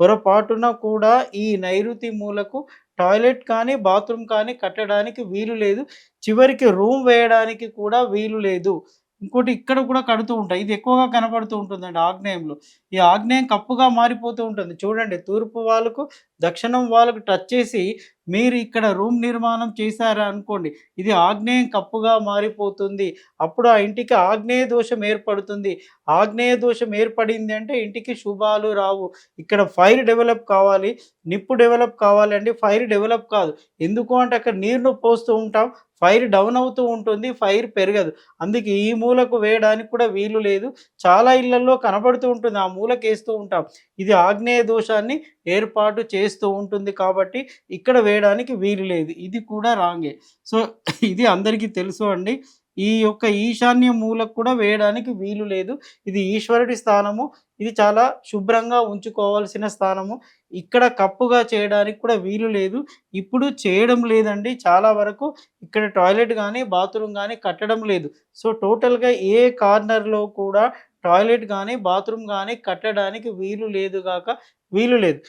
పొరపాటున కూడా ఈ నైరుతి మూలకు టాయిలెట్ కానీ బాత్రూమ్ కానీ కట్టడానికి వీలు లేదు. చివరికి రూమ్ వేయడానికి కూడా వీలు లేదు. ఇంకోటి ఇక్కడ కూడా కడుతూ ఉంటాయి ఇది ఎక్కువగా కనపడుతూ ఉంటుందండి ఆగ్నేయంలో. ఈ ఆగ్నేయం కప్పుగా మారిపోతూ ఉంటుంది. చూడండి తూర్పు వాళ్ళకు దక్షిణం వాళ్ళకు టచ్ చేసి మీరు ఇక్కడ రూమ్ నిర్మాణం చేశారా అనుకోండి ఇది ఆగ్నేయం కప్పుగా మారిపోతుంది. అప్పుడు ఆ ఇంటికి ఆగ్నేయ దోషం ఏర్పడుతుంది. ఆగ్నేయ దోషం ఏర్పడింది అంటే ఇంటికి శుభాలు రావు. ఇక్కడ ఫైర్ డెవలప్ కావాలి నిప్పు డెవలప్ కావాలి అంటే ఫైర్ డెవలప్ కాదు. ఎందుకు అంటే అక్కడ నీరును పోస్తూ ఉంటాం ఫైర్ డౌన్ అవుతూ ఉంటుంది ఫైర్ పెరగదు. అందుకే ఈ మూలకు వేయడానికి కూడా వీలు లేదు. చాలా ఇళ్ళలో కనబడుతూ ఉంటుంది ఆ మూలకేస్తూ ఉంటాం. ఇది ఆగ్నేయ దోషాన్ని ఏర్పాటు చేస్తూ ఉంటుంది కాబట్టి ఇక్కడ వేయడానికి వీలు లేదు. ఇది కూడా రాంగే. సో ఇది అందరికీ తెలుసు అండి. ఈ యొక్క ఈశాన్య మూలకు కూడా వేయడానికి వీలు లేదు. ఇది ఈశ్వరుడి స్థానము. ఇది చాలా శుభ్రంగా ఉంచుకోవాల్సిన స్థానము. ఇక్కడ కప్పుగా చేయడానికి కూడా వీలు లేదు. ఇప్పుడు చేయడం లేదండి. చాలా వరకు ఇక్కడ టాయిలెట్ కానీ బాత్రూమ్ కానీ కట్టడం లేదు. సో టోటల్గా ఏ కార్నర్లో కూడా టాయిలెట్ కానీ బాత్రూమ్ కానీ కట్టడానికి వీలు లేదు కాక వీలు లేదు.